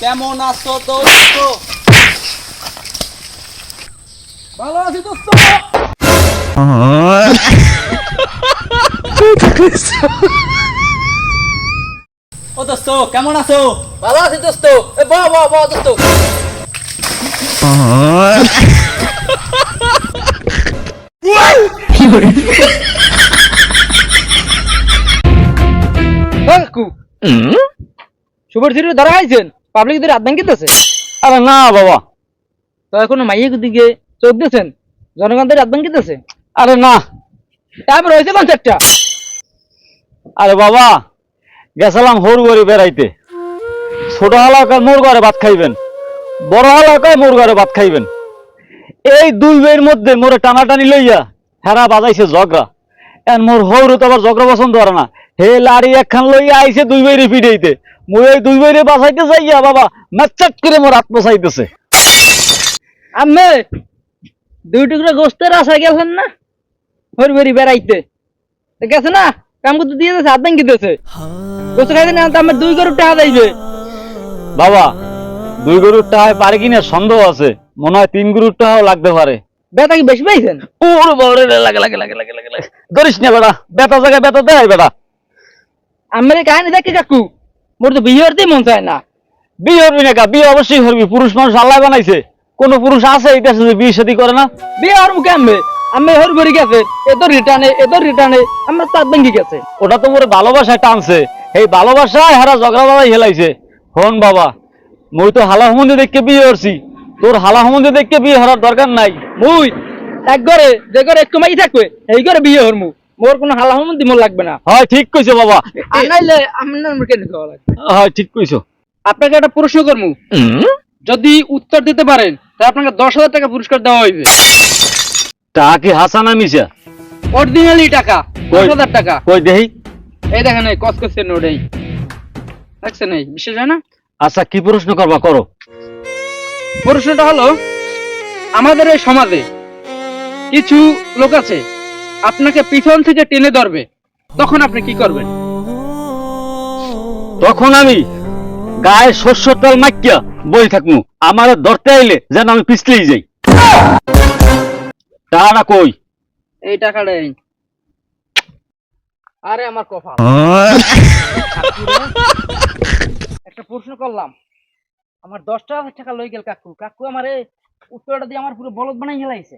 কেমন আছো দোস্ত? ভালো আছি দোস্ত? ও দোস্ত, কেমন আছো? ভালো আছি দোস্ত। বাহ বাহ বাহ, দোস্ত। সুপার সিটি ধরা খাইছেন? পাবলিক আদান কিতেছে? আরে না বাবা। তো এখন মাইয়ের দিকে চোখ দিয়েছেন? জনগণদের আদান কিতেছে? আরে না। তারপর হয়েছে আরে বাবা গেছিলাম বেড়াইতে। ছোট হালাকায় মোর ঘরে ভাত খাইবেন। বড় হালাকায় মোর ঘরে ভাত খাইবেন। এই দুই বইয়ের মধ্যে মোরে টানাটানি লইয়া হেরা বাজাইছে জগরা এন মোর হৌরু তো আবার জগরা পছন্দ করে না। হে লাড়ি একখান লইয়া আইছে দুই বইরে পিড়াইতে মুই এই দুই বইরে বাঁচাইতে যাইয়া বাবা মেচ্চাট করে মোর হাত বসাইতেছে আম্মে দুই টুকরো গোস্তের আশায় গেছেন না? হরবরি বেড়াইতে। তো গেছে না? কাম করতে দিয়ে দিয়েছে আদান কিতেছে গোস্ত খাইতে না আমার দুই গরু টাকা যাইবে বাবা দুই গরুর টাকায় পারে কিনা সন্দেহ আছে। মনে হয় তিন গরুর টাকাও লাগতে পারে। বেতা কি বেশি পাইছেন? ওরে বাবারে লাগে লাগে লাগে লাগে লাগে ধরিস না বেটা বেতা জায়গায় বেতা দেয় বেটা। আমার কাহিনী দেখি কাকু মোর তো বিয়ে হতে মন চায় না। বিয়ে হবি না কা? বিয়ে অবশ্যই করবি পুরুষ মানুষ আল্লাহ বানাইছে। কোন পুরুষ আছে এটা শুধু বিয়ে শাদী করে না। বিয়ে আর মুখে আনবে আমি হরবরি গেছে এত রিটার্নে এত রিটার্নে আমার তার ভেঙে গেছে। ওটা তো মোর ভালোবাসায় টানছে। এই ভালোবাসায় হারা ঝগড়া বাবাই হেলাইছে। হন বাবা মই তো হালা সম্বন্ধে দেখকে বিয়ে করছি। তোর হালা সম্বন্ধে দেখকে বিয়ে হওয়ার দরকার নাই। মুই এক ঘরে যে ঘরে একটু মাই থাকবে এই ঘরে বিয়ে হরমু। মোর কোনো হালা সম্বন্ধে মোর লাগবে না। হয় ঠিক কইছো বাবা। আর নাইলে আমি না মুখে নিতে হবে হয় ঠিক কইছো। আপনাকে একটা প্রশ্ন করমু। যদি উত্তর দিতে পারেন তাহলে আপনাকে দশ হাজার টাকা পুরস্কার দেওয়া হইবে। তা কি হাসানা মিশা অরিজিনালি টাকা দশ? হাজার টাকা। কই দেহি এই দেখেন এই কসকসের নোট এই। দেখছেন এই? বিশেষ হয় না? আচ্ছা কি প্রশ্ন করবা করো। প্রশ্নটা হলো আমাদের এই সমাজে কিছু লোক আছে আপনাকে পিছন থেকে টেনে ধরবে তখন আপনি কি করবেন? তখন আমি গায়ে শস্য তেল মাইকিয়া বই থাকমু আমার ধরতে আইলে যেন আমি পিছলেই যাই। টাকাটা কই? এই টাকাটা আরে আমার কপাল। একটা প্রশ্ন করলাম আমার দশ টাকা লই গেল কাকু। কাকু আমারে উত্তরটা দিয়ে আমার পুরো বলদ বানাই হেলাইছে